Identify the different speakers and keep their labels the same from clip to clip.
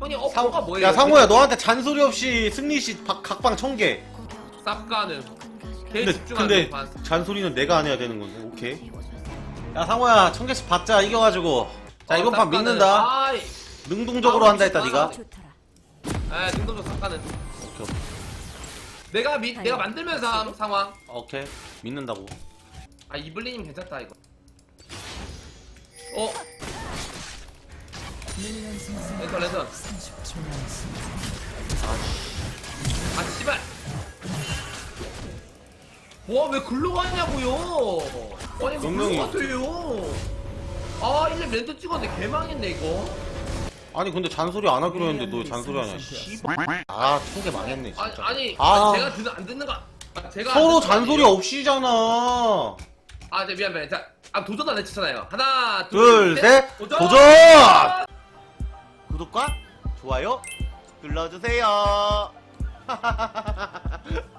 Speaker 1: 형님 어
Speaker 2: 상,
Speaker 1: 뭐가 뭐예요?
Speaker 2: 야 상호야 너한테 잔소리 없이 승리시 박- 각방 천개
Speaker 1: 쌉가는 개
Speaker 2: 근데,
Speaker 1: 집중하는
Speaker 2: 근데
Speaker 1: 반.
Speaker 2: 잔소리는 내가 안 해야 되는 건데 오케이 야 상호야 천 개씩 받자 이겨가지고 자
Speaker 1: 어,
Speaker 2: 이번 판
Speaker 1: 쌉가는.
Speaker 2: 믿는다
Speaker 1: 아이,
Speaker 2: 능동적으로
Speaker 1: 아,
Speaker 2: 한다 했다
Speaker 1: 아,
Speaker 2: 니가
Speaker 3: 좋더라.
Speaker 1: 에 능동적 쌉가는.
Speaker 2: 오케이
Speaker 1: 내가 미, 내가 만들면서 한 상황.
Speaker 2: 오케이 믿는다고
Speaker 1: 아 이블리님 괜찮다 이거. 어 랜선 랜선. 아 씨발. 와왜 글로 가냐고요? 아니 왜
Speaker 2: 분명히-
Speaker 1: 글로 가세요? 아 1렙 랜턴 찍었는데 개망했네 이거.
Speaker 2: 아니 근데 잔소리 안 하기로 했는데 너 잔소리 하냐 씨발 아 천개 망했네
Speaker 1: 아니
Speaker 2: 진짜
Speaker 1: 아니
Speaker 2: 아.
Speaker 1: 아니, 제가 듣는 안 듣는 거. 아, 제가 안
Speaker 2: 서로
Speaker 1: 듣는 거
Speaker 2: 잔소리
Speaker 1: 아니에요?
Speaker 2: 없이잖아
Speaker 1: 아, 네, 미안, 미안. 자, 아, 도전 안 해주잖아요. 하나,
Speaker 2: 둘,
Speaker 1: 둘,
Speaker 2: 셋,
Speaker 1: 도전!
Speaker 2: 구독과 좋아요 눌러주세요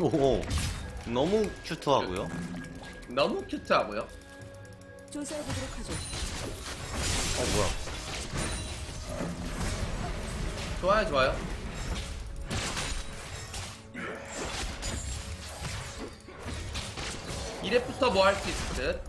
Speaker 2: 오 너무 큐트하고요
Speaker 1: 너무 큐트하고요.
Speaker 3: 조사해보도록 하죠.
Speaker 2: 어 뭐야
Speaker 1: 좋아요, 좋아요. 이랩부터 뭐 할 수 있을 듯.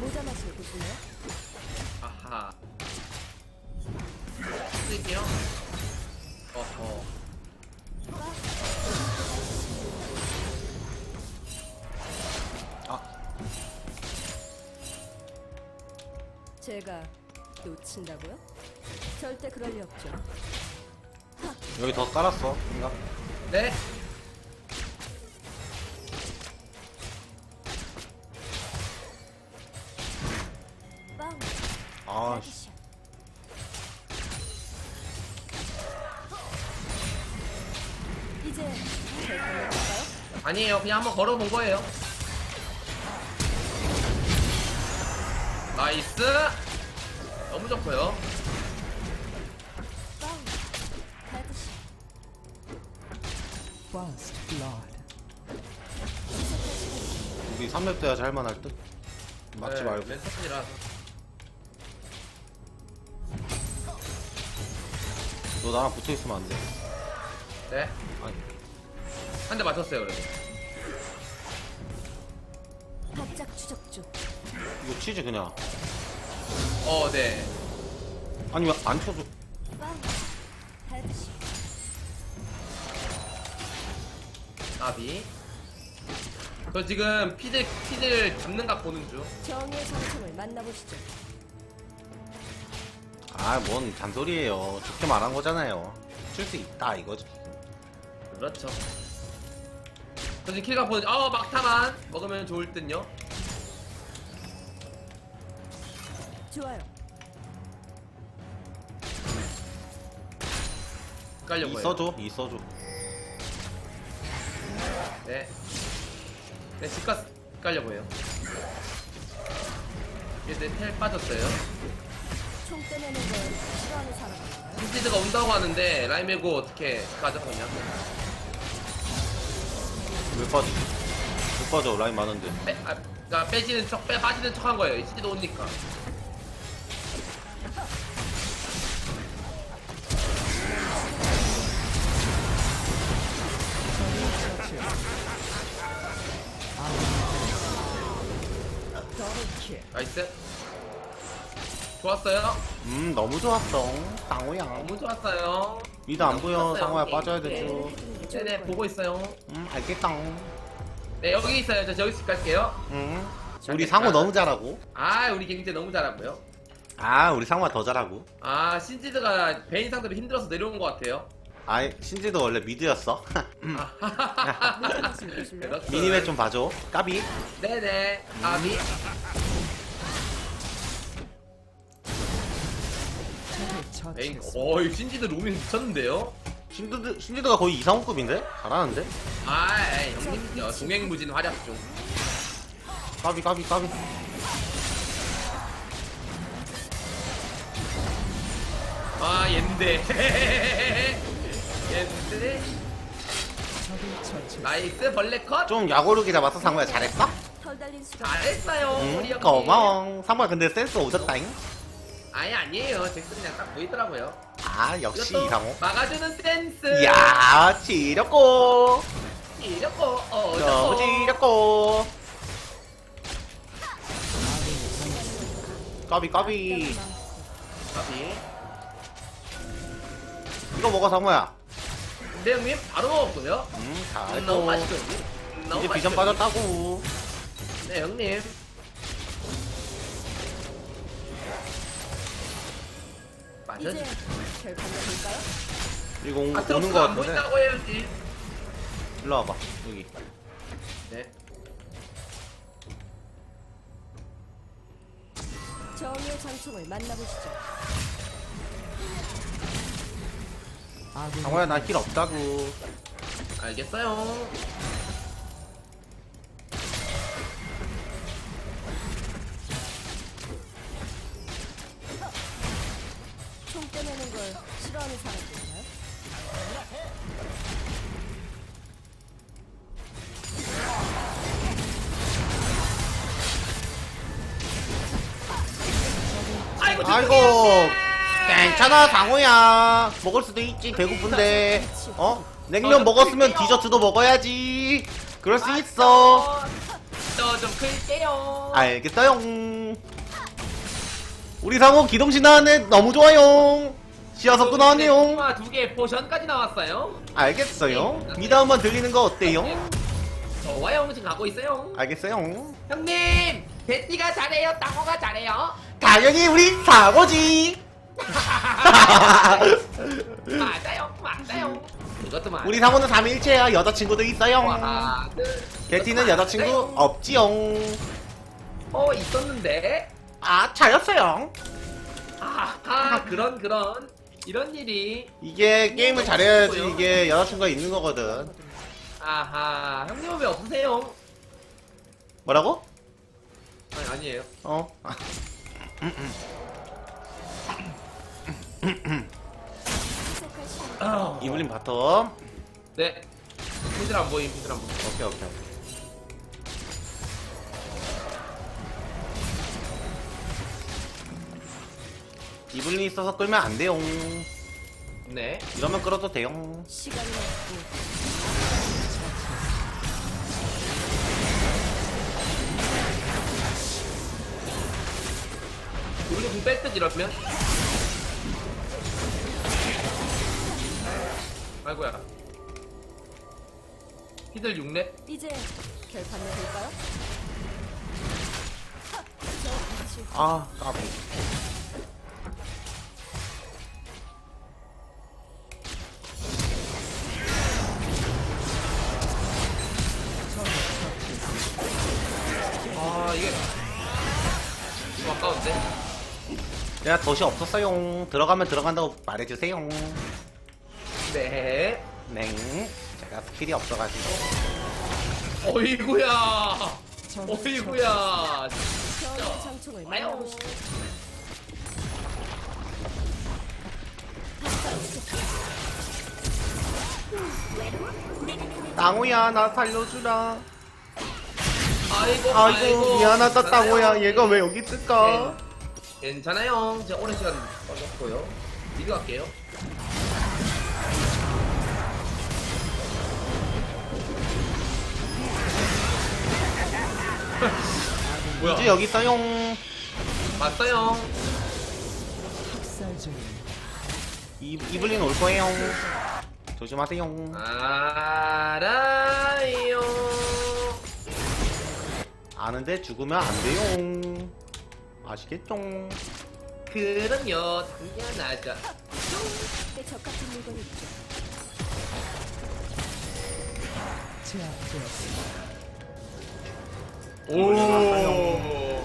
Speaker 3: 모자 맛을 보실래요?
Speaker 1: 아하. 쓸게요. 어허.
Speaker 2: 아
Speaker 3: 제가 놓친다고요? 절대 그럴 리 없죠.
Speaker 2: 여기 더 깔았어 생각
Speaker 1: 네. 아니에요. 그냥 한번 걸어본 거예요. 나이스. 너무 좋고요.
Speaker 2: 우리 3렙 때야 잘만할 듯 막지
Speaker 1: 네,
Speaker 2: 말고
Speaker 1: 랜턴이라.
Speaker 2: 너 나랑 붙어있으면 안돼
Speaker 1: 네.
Speaker 2: 아니
Speaker 1: 한 대 맞췄어요, 그래도.
Speaker 3: 바짝 추적 중.
Speaker 2: 이거 치즈 그냥
Speaker 1: 어, 네.
Speaker 2: 아니 왜 안 쳐줘
Speaker 3: 빵! 헤드샷.
Speaker 1: 나비. 저 지금 피들, 피들 잡는 각 보는 중.
Speaker 3: 정의의 상승을 만나보시죠.
Speaker 2: 아 뭔 잔소리예요 좋게 말한 거잖아요 칠 수 있다 이거지
Speaker 1: 그렇죠. 저 지금 킬각 보는 중. 어, 막타만 먹으면 좋을 듯요.
Speaker 3: 좋아요.
Speaker 1: 깔려 보여요.
Speaker 2: 있어줘 있어줘
Speaker 1: 네. 네, 집값 깔려 보여요. 이제 내텔 빠졌어요.
Speaker 3: 총 떼내는 걸 싫어하는 사람인가요?
Speaker 1: 힌지드가 온다고 하는데 라이메고 어떻게 가져가냐?
Speaker 2: 왜 빠져 왜 빠져 라인 많은데
Speaker 1: 빼, 아, 그러니까 빼지는 척, 빼 빠지는 척한 거예요. 힌지드 오니까. 나이스. 좋았어요.
Speaker 2: 음 너무 좋았어 상호야
Speaker 1: 너무 좋았어요.
Speaker 2: 미드 안 보여
Speaker 1: 좋았어요.
Speaker 2: 상호야
Speaker 1: 네.
Speaker 2: 빠져야
Speaker 1: 네.
Speaker 2: 되죠
Speaker 1: 네네 보고 있어요.
Speaker 2: 음 알겠다
Speaker 1: 네 여기 있어요. 저 저기 갈게요.
Speaker 2: 음 우리 상호 너무 잘하고
Speaker 1: 아 우리 갱제 너무 잘하고요.
Speaker 2: 아 우리 상호가 더 잘하고
Speaker 1: 아 신지드가 베인 상대로 힘들어서 내려온 것 같아요.
Speaker 2: 아이 신지도 원래 미드였어
Speaker 3: 보실래요?
Speaker 1: 그렇죠.
Speaker 2: 미니맵 좀 봐줘 까비
Speaker 1: 네네. 아비. 베인. 어이 신지드 로밍 미쳤는데요.
Speaker 2: 신지드, 신지드가 거의 이상호급인데? 잘하는데?
Speaker 1: 아 에이, 형님 저 동행무진 활약 중.
Speaker 2: 까비 까비 까비
Speaker 1: 아 옌데. 옌데. 나이스 벌레 컷.
Speaker 2: 좀 약오르게 잡았어 상호야 잘했어?
Speaker 3: 털 달린 수가
Speaker 1: 잘했어요. 우리
Speaker 2: 응
Speaker 1: 형님.
Speaker 2: 고마워 상호야 근데 센스 오졌다잉
Speaker 1: 아예 아니에요. 잭슨 그냥 딱 보이더라고요.
Speaker 2: 아 역시
Speaker 1: 이것도
Speaker 2: 이상호
Speaker 1: 막아주는 센스.
Speaker 2: 이야 지렸고
Speaker 1: 이렸고 어
Speaker 2: 지렸고 까비 까비
Speaker 1: 까비.
Speaker 2: 이거 먹어 상호야
Speaker 1: 근데 형님 바로 먹었고요.
Speaker 2: 음
Speaker 1: 음,
Speaker 2: 잘했고
Speaker 1: 너무 맛있죠. 형님? 너무
Speaker 2: 이제 비전
Speaker 1: 맛있죠,
Speaker 2: 빠졌다고
Speaker 1: 형님? 네 형님. 맞아.
Speaker 3: 이제 결판을 볼까요?
Speaker 2: 이거 오-
Speaker 1: 아트록스
Speaker 2: 오는 거
Speaker 1: 안
Speaker 2: 같은데
Speaker 1: 보인다고 해야지.
Speaker 2: 일로 와봐 여기
Speaker 1: 네.
Speaker 3: 정의의 장총을 만나보시죠.
Speaker 2: 상호야 나길 없다고
Speaker 1: 알겠어요. 아이고.
Speaker 2: 괜찮아 상호야 먹을 수도 있지 배고픈데 어? 냉면 먹었으면 디저트도 먹어야지 그럴 수 있어
Speaker 1: 저좀 클게요.
Speaker 2: 알겠어요 우리 상호 기동신 나왔네 너무 좋아요 시야석도 나왔네요
Speaker 1: 두개 포션까지 나왔어요.
Speaker 2: 알겠어요 미다음만 들리는 거 어때요?
Speaker 1: 좋아요. 지금 가고 있어요.
Speaker 2: 알겠어요
Speaker 1: 형님, 베티가 잘해요. 땅호가 잘해요.
Speaker 2: 당연히 우리 사고지
Speaker 1: 맞아요, 맞아요. 이것도 맞.
Speaker 2: 우리 상호는 3일체야 여자친구도 있어요
Speaker 1: 와,
Speaker 2: 베티는 여자친구 없지요
Speaker 1: 어 있었는데.
Speaker 2: 아 차였어요
Speaker 1: 아하 그런 그런 이런 일이.
Speaker 2: 이게 게임을 잘해야지 이게 여자친구가 있는 거거든
Speaker 1: 아하 형님은 왜 없으세요?
Speaker 2: 뭐라고?
Speaker 1: 아니 아니에요.
Speaker 2: 어 이블린 바텀
Speaker 1: 네. 피들 안 보임, 피들 안 보임.
Speaker 2: 오케이 오케이 이블린 있어서 끌면 안 돼요
Speaker 1: 네.
Speaker 2: 이러면 끌어도 돼요
Speaker 3: 시간이 없고
Speaker 1: 궁 뺄 듯 이러면. 아이고야. 피들 6렙?
Speaker 3: 이제 결판을 볼까요?
Speaker 2: 아 까비 내가 덫이 없었어요 들어가면 들어간다고 말해주세요
Speaker 1: 네.
Speaker 2: 네 제가 스킬이 없어가지고
Speaker 1: 어이구야. 어이구야.
Speaker 3: 정의의 장총을
Speaker 1: 와요.
Speaker 3: 만나보시죠.
Speaker 2: 땅우야 나 살려주라
Speaker 1: 아이고
Speaker 2: 아이고 미안하다 땅우야 얘가 왜 여기 있을까
Speaker 1: 네. 괜찮아요. 제가 오랜 시간 걸렸고요. 미리 갈게요. 뭐야?
Speaker 2: 이제 여기 있어요
Speaker 1: 맞어요.
Speaker 2: 이, 이블린 올 거예요 조심하세요
Speaker 1: 알아요.
Speaker 2: 아는데 죽으면 안 돼요 아시겠죠
Speaker 1: 그럼요. 당연하죠.
Speaker 3: 내 적같은 물건이 있죠.
Speaker 1: 오.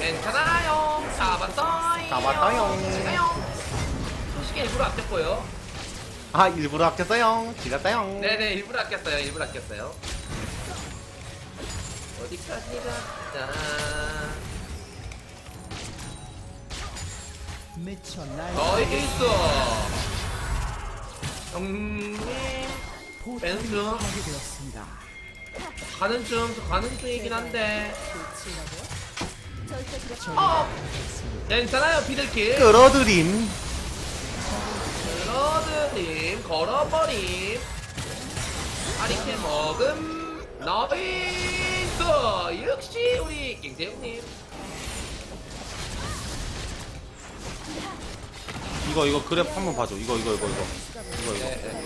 Speaker 1: 괜찮아요. 잡았어요.
Speaker 2: 잡았어요.
Speaker 1: 가요. 소식에 일부러 아꼈고요.
Speaker 2: 아 일부러 아꼈어요 지렸어요
Speaker 1: 네네 일부러 아꼈어요. 일부러 아꼈어요. 어디까지 갔다.
Speaker 4: 미쳐 날
Speaker 1: 너에게 있어 형님
Speaker 4: 포탑이
Speaker 1: 뺀
Speaker 4: 파괴되었습니다.
Speaker 1: 가는 중 가는 중이긴 한데
Speaker 3: 고치라고? 절대 그렇지
Speaker 1: 어 괜찮아요 피들킬
Speaker 2: 끌어들임
Speaker 1: 걸어드림 걸어버림. 아리케 먹음 나이스 역시 우리 갱대형님.
Speaker 2: 이거 이거 그랩 한번 봐줘. 이거 이거 이거 이거. 이거 이거.
Speaker 1: 네, 네.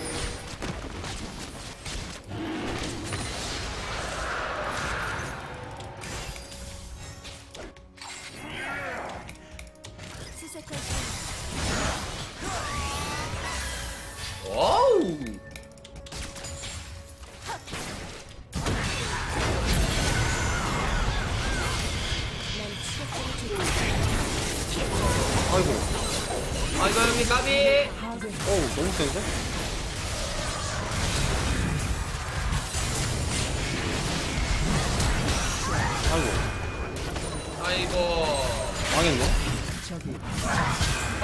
Speaker 2: 아이고.
Speaker 1: 아이고.
Speaker 2: 망했네.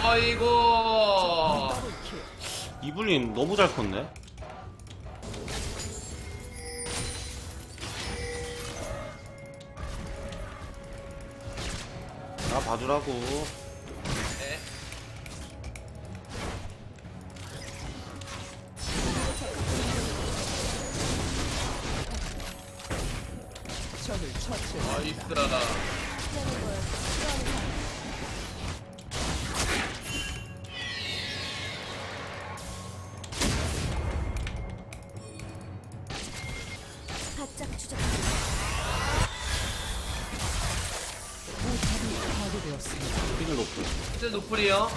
Speaker 1: 아이고.
Speaker 2: 이블린 너무 잘 컸네. 나 봐주라고
Speaker 1: 나이스
Speaker 3: 바짝 추적
Speaker 4: 포탑이 파괴되었습니다.
Speaker 2: 높고
Speaker 1: 피들 노플이요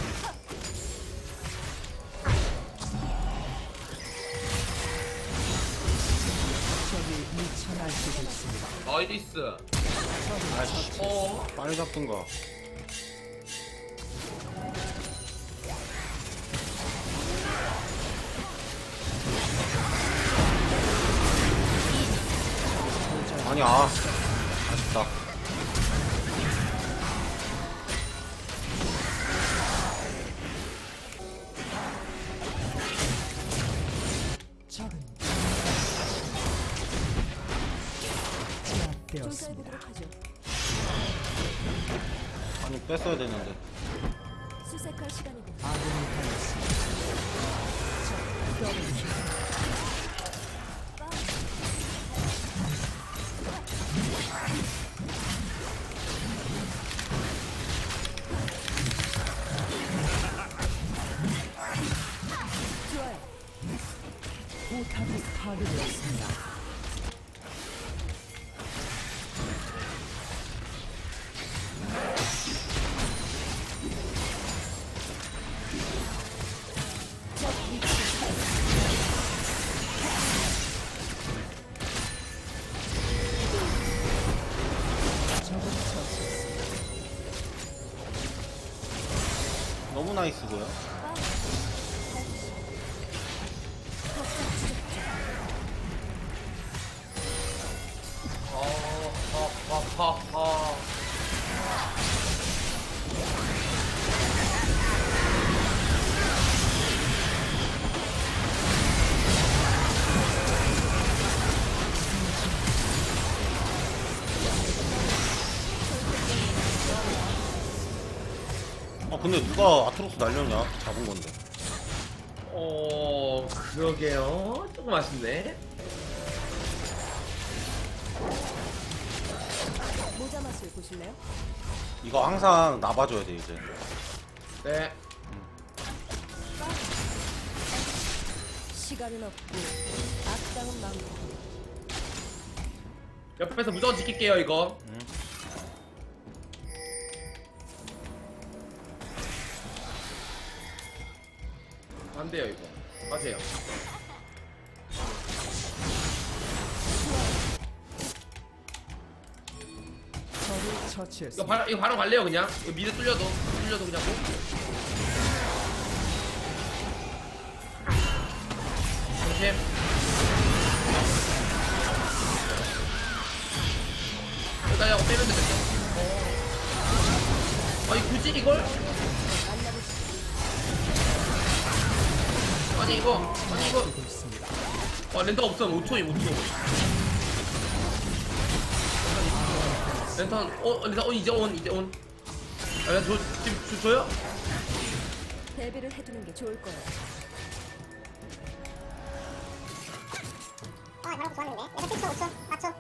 Speaker 4: 적이 미쳐 날뛰고 있습니다.
Speaker 1: 나이스
Speaker 4: 적을 처치.
Speaker 1: 어
Speaker 2: 빨리 잡든가 아니 아. 아쉽다 뺐어야 되는데
Speaker 3: 수색할 시간이고
Speaker 4: 아군이 당했습니다. 포탑이 파괴되었습니다.
Speaker 2: 나이스고요 근데 누가 아트록스 날렸냐? 잡은 건데.
Speaker 1: 어 그러게요. 조금 아쉽네.
Speaker 3: 모자 맛을 보실래요?
Speaker 2: 이거 항상 나봐줘야 돼 이제.
Speaker 1: 네.
Speaker 3: 시간은 없고 악당은 많고
Speaker 1: 옆에서 무조건 지킬게요 이거.
Speaker 2: 응.
Speaker 1: 안 돼요 이거
Speaker 4: 적을
Speaker 1: 이거. 바로 이거 바로 갈래요 그냥 이거 미드 뚫려도 뚫려도 그냥 뭐 조심 여기다 하고 빼면 되겠다 어. 아니 굳이 이걸? 이거 아니 이거
Speaker 4: 되고 있습니다.
Speaker 1: 와 렌터 없어 5초임 5초 렌턴 어 렌턴 어 이제 온 이제 온 아, 저 지금 주, 줘요?
Speaker 3: 대비를 해두는 게 좋을 거야.
Speaker 5: 아, 이거 좋았는데. 내가 7초, 5초, 4초.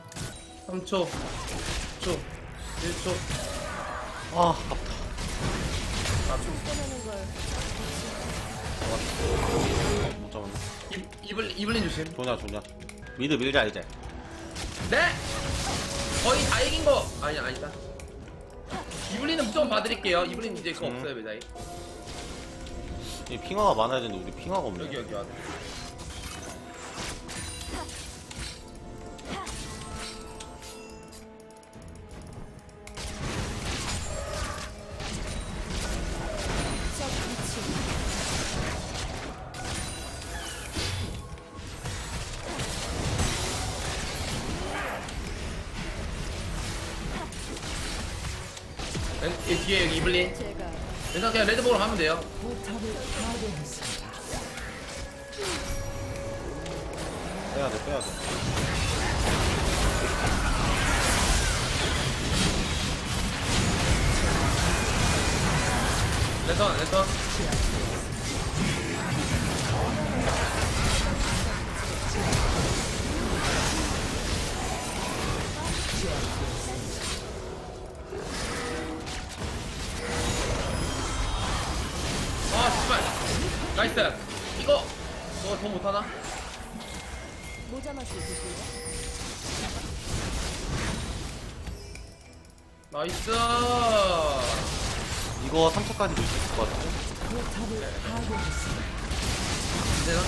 Speaker 1: 3초 2초 1초
Speaker 2: 아 아깝다
Speaker 3: 총 꺼내는 걸
Speaker 2: 못 잡았네
Speaker 1: 이, 이블, 이블린 조심.
Speaker 2: 좋냐 좋냐 미드 밀자 이제.
Speaker 1: 네! 거의 다 이긴 거. 아니 아니다. 이블린은 무조건 봐드릴게요. 이블린 이제 그거
Speaker 2: 음.
Speaker 1: 없어요 매자이.
Speaker 2: 이 핑화가 많아야 되는데 우리 핑화가 없네.
Speaker 1: 여기 여기 와네 렌, 이 뒤에 여기 이블린. 렌턴 그냥 레드볼로 하면 돼요.
Speaker 2: 빼야돼 빼야돼.
Speaker 1: 렌턴 렌턴 나이스 이거 이거 더 못하나?
Speaker 3: 모자만 쓰고 있습니다.
Speaker 1: 나이스
Speaker 2: 이거 3초까지 밀수 있을 것 같은데
Speaker 4: 포탑을 파괴했습니다.
Speaker 1: 되나?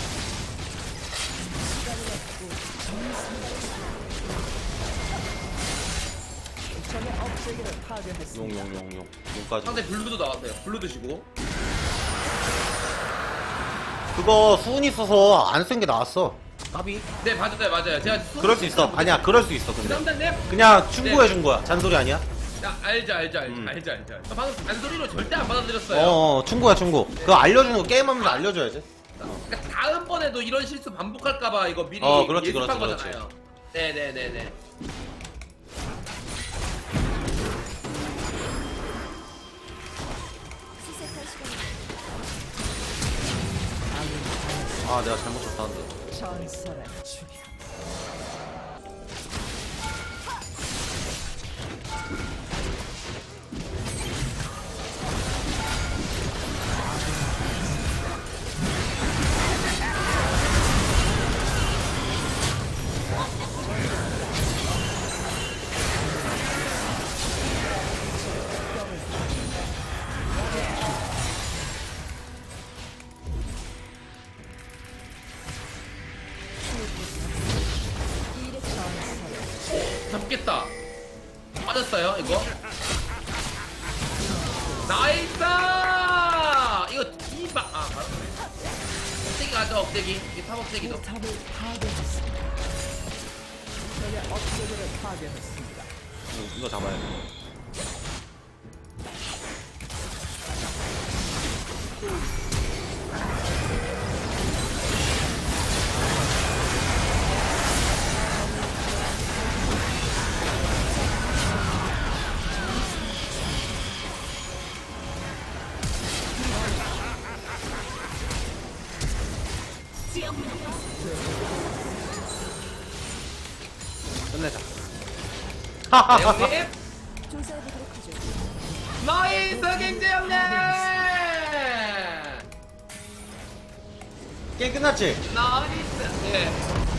Speaker 3: 시간이 없고
Speaker 4: 적의 억제기를 파괴했습니다.
Speaker 2: 용용용용 용까지
Speaker 1: 상대 블루도 나왔어요 블루 드시고
Speaker 2: 그거 수은 있어서 안 쓴 게 나왔어. 까비
Speaker 1: 네 맞아요 맞아요. 제가
Speaker 2: 그럴 수 있어. 아니야 그럴 수 있어 근데.
Speaker 1: 부담된데?
Speaker 2: 그냥 충고해 준 거야. 잔소리 아니야?
Speaker 1: 야 알죠 알죠 알죠
Speaker 2: 음.
Speaker 1: 알죠 알죠. 저 방금 잔소리로 절대 안 받아들였어요.
Speaker 2: 어 충고야 충고. 그거 알려주는 거 게임하면서 알려줘야지.
Speaker 1: 그러니까 다음번에도 이런 실수 반복할까봐 이거 미리
Speaker 2: 어, 그렇지,
Speaker 1: 예습한
Speaker 2: 그렇지,
Speaker 1: 거잖아요. 네네네네
Speaker 2: 아 내가 잘못 쳤다는데
Speaker 4: 전설의 추격.
Speaker 1: 가죠 억대기 이게 탑 억대기도
Speaker 4: 포탑을 파괴했습니다. 적의 억제기를 파괴했습니다.
Speaker 2: 이거, 이거 잡아야 돼
Speaker 3: 조사해보도록 하죠.
Speaker 1: 나이스 경제 형님
Speaker 2: 게임 끝났지?
Speaker 1: 나이스 예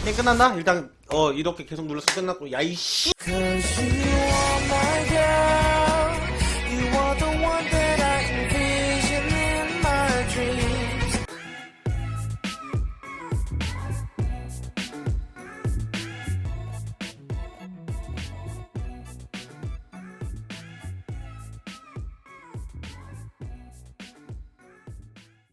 Speaker 2: 게임 끝났나? 일단 어 이렇게 계속 눌러서 끝났고 야이씨
Speaker 4: 그